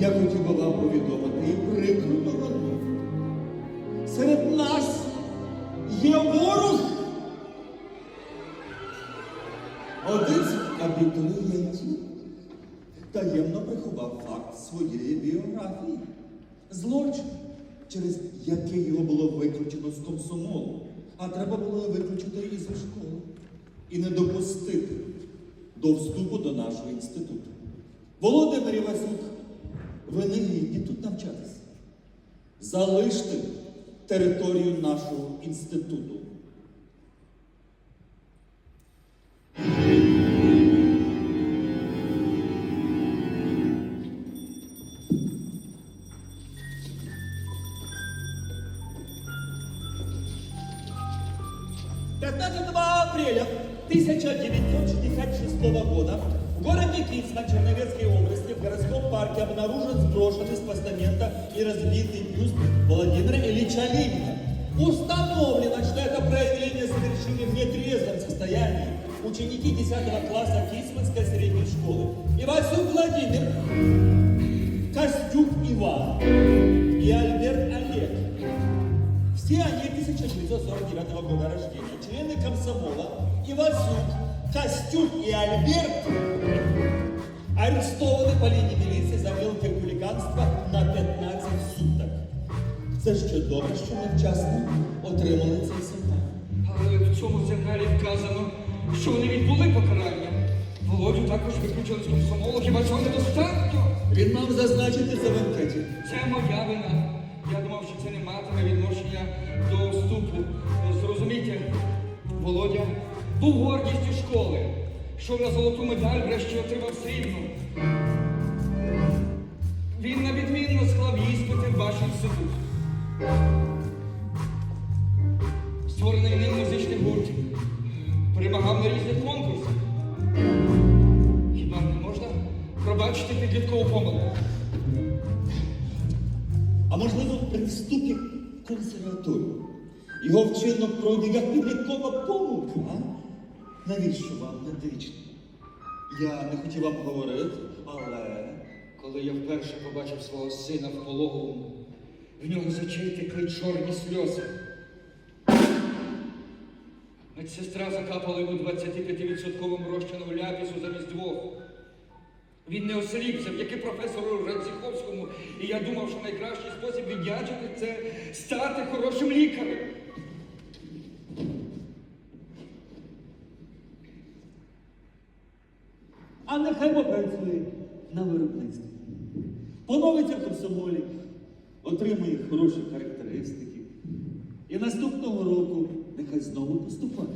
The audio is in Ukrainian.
Я хотів би вам повідомити і прикру новину. Серед нас є ворог. Один з абітурієнтів таємно приховав факт своєї біографії. Злочин, через який його було виключено з комсомолу, а треба було виключити із школи і не допустити до вступу до нашого інституту. Володимир Івасюк, ви не гідні тут навчатися. Залиште територію нашого інституту. апреля 1966 года в городе Кицма Черновецкой области парке обнаружен сброшенный с постамента и разбитый бюст Владимира Ильича Ленина. Установлено, что это проявление совершили в нетрезвом состоянии ученики 10 класса Кицманской средней школы. Ивасюк Владимир, Костюк Иван и Альберт Олег. Все они 1949 года рождения, члены комсомола Ивасюк, Костюк и Альберт арестованы по линии хулиганство на 15 суток. Це ще добре, що ми вчасно отримали цей сигнал. Але в цьому сигналі вказано, що вони відбули покарання. Володю також виключили з комсомолу, хіба цього недостатньо? Він мав зазначити це в анкеті. Це моя вина. Я думав, що це не матиме відношення до вступу. Зрозумійте, Володя був гордістю школи, що на золоту медаль врешті отримав срібну. Ваш інститут. Створений ним музичний гурт. Перемагав на різних конкурсах. Хіба не можна пробачити підліткову помилку? А можливо, при вступі в консерваторію його вчинок пройде як підліткова помилка. А? Навіщо вам медично? Я не хотів вам говорити, але Коли я вперше побачив свого сина в пологовому, в нього з очей текли чорні сльози. Медсестра закапала йому 25% розчину ляпісу замість двох. Він не осліп завдяки професору Радзіховському, і я думав, що найкращий спосіб віддячити це стати хорошим лікарем. А нехай попрацює на виробництві. Поновиться комсомолі, отримує хороші характеристики. І наступного року нехай знову поступає.